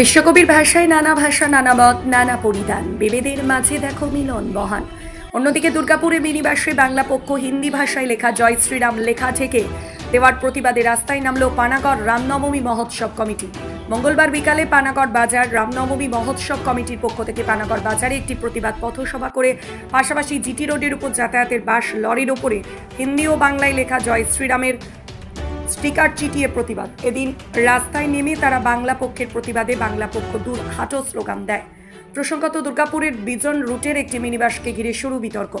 বিশ্বকবির ভাষায় নানা ভাষা, নানা মত, নানা পরিধান। বিভেদের মাঝে দেখো মিলন মহান অন্যদিকে দুর্গাপুরে মিনিবাসে বাংলা পক্ষ হিন্দি ভাষায় লেখা জয় শ্রীরাম লেখা থেকে দেওয়ার প্রতিবাদে রাস্তায় নামল পানাগড় রামনবমী মহোৎসব কমিটি। মঙ্গলবার বিকালে পানাগড় বাজার রামনবমী মহোৎসব কমিটির পক্ষ থেকে পানাগড় বাজারে একটি প্রতিবাদ পথসভা করে পাশাপাশি জিটি রোডের উপর যাতায়াতের বাস, লরির ওপরে হিন্দি ও বাংলায় লেখা জয় শ্রীরামের স্টিকার চিটিয়ে প্রতিবাদ। এদিন রাস্তায় নেমে তারা বাংলা পক্ষের প্রতিবাদে বাংলা পক্ষ দূর হাঁটো স্লোগান দেয়। প্রসঙ্গত দুর্গাপুরের বিজন রুটের একটি মিনিবাসকে ঘিরে শুরু বিতর্ক।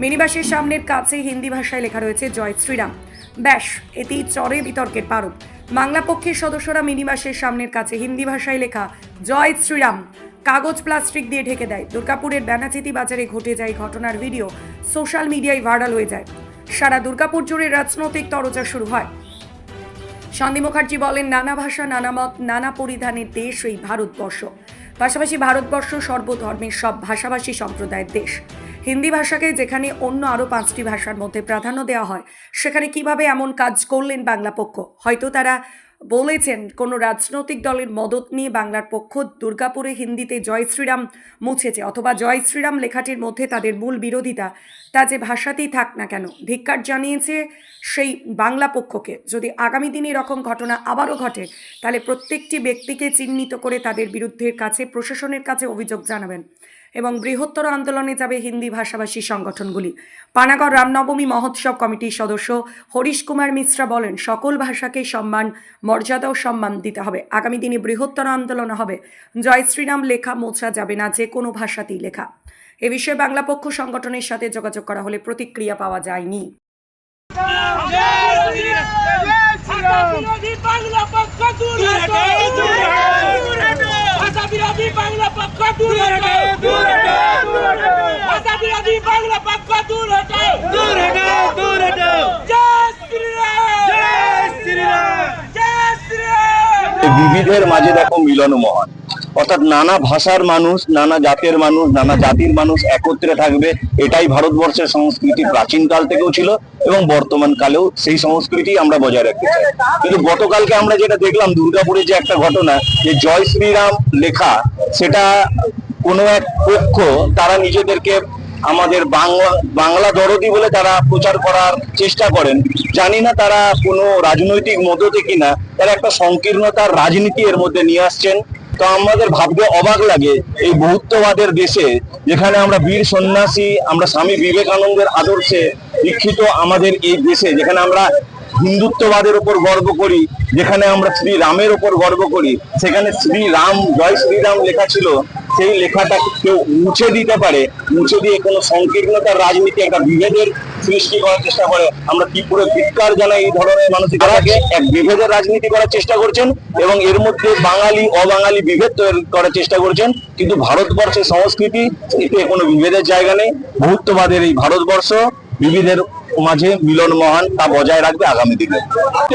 মিনিবাসের সামনের কাছে হিন্দি ভাষায় লেখা রয়েছে, জয় শ্রীরাম। ব্যাস, এতেই চরে বিতর্কের পারদ বাংলা পক্ষের সদস্যরা মিনিবাসের সামনের কাছে হিন্দি ভাষায় লেখা, জয় শ্রীরাম। কাগজ, প্লাস্টিক দিয়ে ঢেকে দেয়। দুর্গাপুরের ব্যানাচিতি বাজারে ঘটে যায় ঘটনার ভিডিও। সোশ্যাল মিডিয়ায় ভাইরাল হয়ে যায়। সারা দুর্গাপুর জুড়ে রাজনৈতিক তরজা শুরু হয়। শান্তি মুখার্জি বলেন, নানা ভাষা, নানা মত, নানা পরিধানের দেশ এই ভারতবর্ষ। পাশাপাশি ভারতবর্ষ সর্বধর্মের সব ভাষাভাষী সম্প্রদায়ের দেশ। হিন্দি ভাষাকে যেখানে অন্য আরও পাঁচটি ভাষার মধ্যে প্রাধান্য দেওয়া হয়, সেখানে কীভাবে এমন কাজ করলেন বাংলা পক্ষ? হয়তো তারা বলেছেন, কোনো রাজনৈতিক দলের মদত নিয়ে বাংলার পক্ষ দুর্গাপুরে হিন্দিতে জয় শ্রীরাম মুছেছে অথবা জয় শ্রীরাম লেখাটির মধ্যে তাদের মূল বিরোধিতা। তা যে ভাষাতেই থাক না কেন, ধিক্কার জানিয়েছে সেই বাংলা পক্ষকে। যদি আগামী দিনে এরকম ঘটনা আবারও ঘটে, তাহলে প্রত্যেকটি ব্যক্তিকে চিহ্নিত করে তাদের বিরুদ্ধের কাছে, প্রশাসনের কাছে অভিযোগ জানাবেন। এবং বৃহত্তর আন্দোলনে যাবে হিন্দি ভাষাভাষী সংগঠনগুলি। পানাগড় রামনবমী মহোৎসব কমিটির সদস্য হরিশ কুমার মিশ্রা বলেন, সকল ভাষাকে সম্মান, মর্যাদা ও সম্মান দিতে হবে। আগামী দিনে বৃহত্তর আন্দোলন হবে। জয় শ্রীরাম লেখা মোছা যাবে না, যে কোনো ভাষাতেই লেখা। এ বিষয়ে বাংলা পক্ষ সংগঠনের সাথে যোগাযোগ করা হলে প্রতিক্রিয়া পাওয়া যায়নি। বাংলা পক্ষ দূর হটো ভাষা বিরোধী বাংলা পক্ষ দূর হটো ভাষা বিরোধী বাংলা পক্ষ দূর হটো জয় শ্রীরাম। জয় শ্রীরাম। জয় শ্রীরাম। বিবিধের মাঝে দেখো মিলন মহান অর্থাৎ নানা ভাষার মানুষ নানা জাতের মানুষ নানা জাতির মানুষ একত্রে থাকবে। এটাই ভারতবর্ষের সংস্কৃতি প্রাচীন কাল থেকেও ছিল এবং বর্তমান কালেও সেই সংস্কৃতি আমরা বজায় রাখতে চাই। কিন্তু গতকালকে আমরা যেটা দেখলাম দুর্গাপুরে যে একটা ঘটনা যে জয় শ্রীরাম লেখা সেটা কোনো এক পক্ষ, তারা নিজেদেরকে আমাদের বাংলা বাংলা দরদি বলে তারা প্রচার করার চেষ্টা করেন। জানি না তারা কোনো রাজনৈতিক মদতে কিনা, তারা একটা সংকীর্ণতার রাজনীতি এর মধ্যে নিয়ে আসছেন। তো আমাদের ভাবতে অবাক লাগে এই বহুত্ববাদের দেশে, যেখানে আমরা বীর সন্ন্যাসী, আমরা স্বামী বিবেকানন্দের আদর্শে দীক্ষিত আমাদের এই দেশে, যেখানে আমরা হিন্দুত্ববাদের উপর গর্ব করি, যেখানে আমরা শ্রী রামের উপর গর্ব করি, সেখানে শ্রী রাম জয় শ্রীরাম লেখা ছিল, সেই লেখাটা কেউ মুছে দিতে পারে, মুছে দিয়ে কোনো সংকীর্ণতার রাজনীতি, একটা বিভেদের সৃষ্টি করার চেষ্টা করে। আমরা ত্রিপুরে ধিক্কার জানাই এই ধরনের মানসিকতাকে? এক বিভেদের রাজনীতি করার চেষ্টা করছেন এবং এর মধ্যে বাঙালি, অবাঙালি বিভেদ তৈরি করার চেষ্টা করছেন, কিন্তু ভারতবর্ষের সংস্কৃতি, এতে কোনো বিভেদের জায়গা নেই। বহুত্ববাদের এই ভারতবর্ষ বিবিধের মাঝে মিলন মহান তা বজায় রাখবে আগামী দিনে।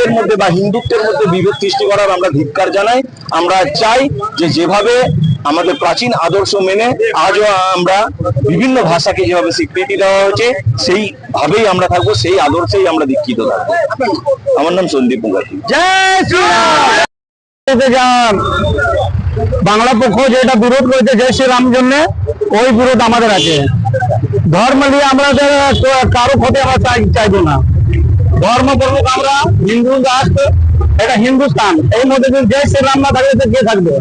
এর মধ্যে বা হিন্দুত্বের মধ্যে বিভেদ সৃষ্টি করার আমরা ধিক্কার জানাই। আমরা চাই যে যেভাবে আমাদের প্রাচীন আদর্শ মেনে আজও আমরা বিভিন্ন ভাষাকে যেভাবে স্বীকৃতি দেওয়া হয়েছে, সেইভাবেই আমরা থাকব, সেই আদর্শেই আমরা দীক্ষিত থাকব। আমার নাম সন্দীপ মুখার্জি। বাংলা পক্ষ যেটা বিরোধ করেছে, জয় শ্রীরাম জন্য, ওই বিরোধ আমাদের আছে। ধর্ম নিয়ে আমাদের কারও ক্ষতি আমরা চাই- চাইব না। ধর্ম প্রমুখ আমরা, হিন্দু রাষ্ট্র এটা হিন্দুস্তান। এই মধ্যে যদি জয় শ্রীরাম না থাকলে তো কে থাকবে?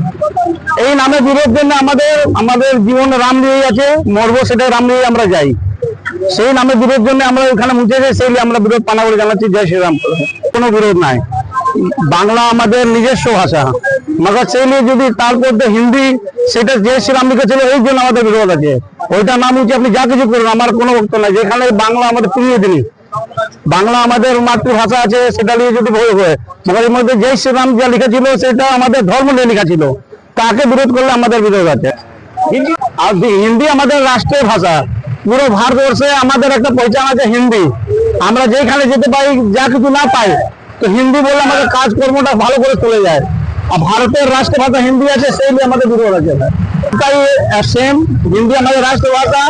এই নামে বিরোধ জন্য আমাদের আমাদের জীবন রাম নিয়ে আছে, মরবো সেটা রাম নিয়ে আমরা যাই। সেই নামে বিরোধ জন্য আমরা ওখানে মুছে যাই সেই আমরা বিরোধ পানা বলে জানাচ্ছি, জয় শ্রীরাম কোনো বিরোধ নাই। বাংলা আমাদের নিজস্ব ভাষা। সেই নিয়ে যদি তারপর তো হিন্দি, সেটা জয় শ্রীরাম লিখেছিল এই জন্য আমাদের বিরোধ আছে। ওইটা নাম উঠে আপনি যা কিছু করুন, আমার কোনো বক্তব্য নাই। যেখানে বাংলা আমাদের প্রিয় জিনিস বাংলা আমাদের মাতৃভাষা আছে, সেটা নিয়ে যদি ভয় হয় মগর এর মধ্যে জয় শ্রীরাম যা লিখেছিল সেটা আমাদের ধর্ম নিয়ে লেখা ছিল। তাকে বিরোধ করলে আমাদের বিরোধ আছে? আর হিন্দি আমাদের রাষ্ট্রীয় ভাষা, পুরো ভারতবর্ষে আমাদের একটা পহচান আছে হিন্দি। আমরা যেখানে যেতে পারি, যা কিছু না পাই তো হিন্দি বলে আমাদের কাজকর্মটা ভালো করে চলে যায়। আর ভারতের রাষ্ট্রভাষা হিন্দি আছে সেই নিয়ে আমাদের বিরোধ আছে তাই সেম হিন্দি আমাদের রাষ্ট্রভাষা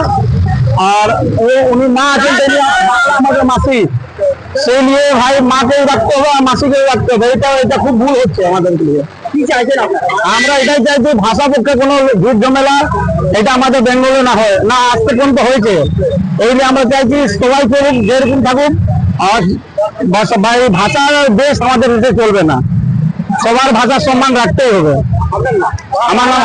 আর ও উনি মা আছেন আমাদের মাসি। সেই নিয়ে ভাই মাকেও রাখতে হবে আর মাসিকেও রাখতে হবে। এটা এটা খুব ভুল হচ্ছে আমাদের চাইছেন আমরা এটাই চাই যে ভাষা পক্ষে কোনো ভিড় ঝামেলা এটা আমাদের বেঙ্গলে না হয় না আজকে পর্যন্ত হয়েছে। এই নিয়ে আমরা চাইছি সবাই করুক যেরকম থাকুক আর ভাষার দেশ আমাদের দেশে চলবে না। সবার ভাষার সম্মান রাখতেই হবে। আমার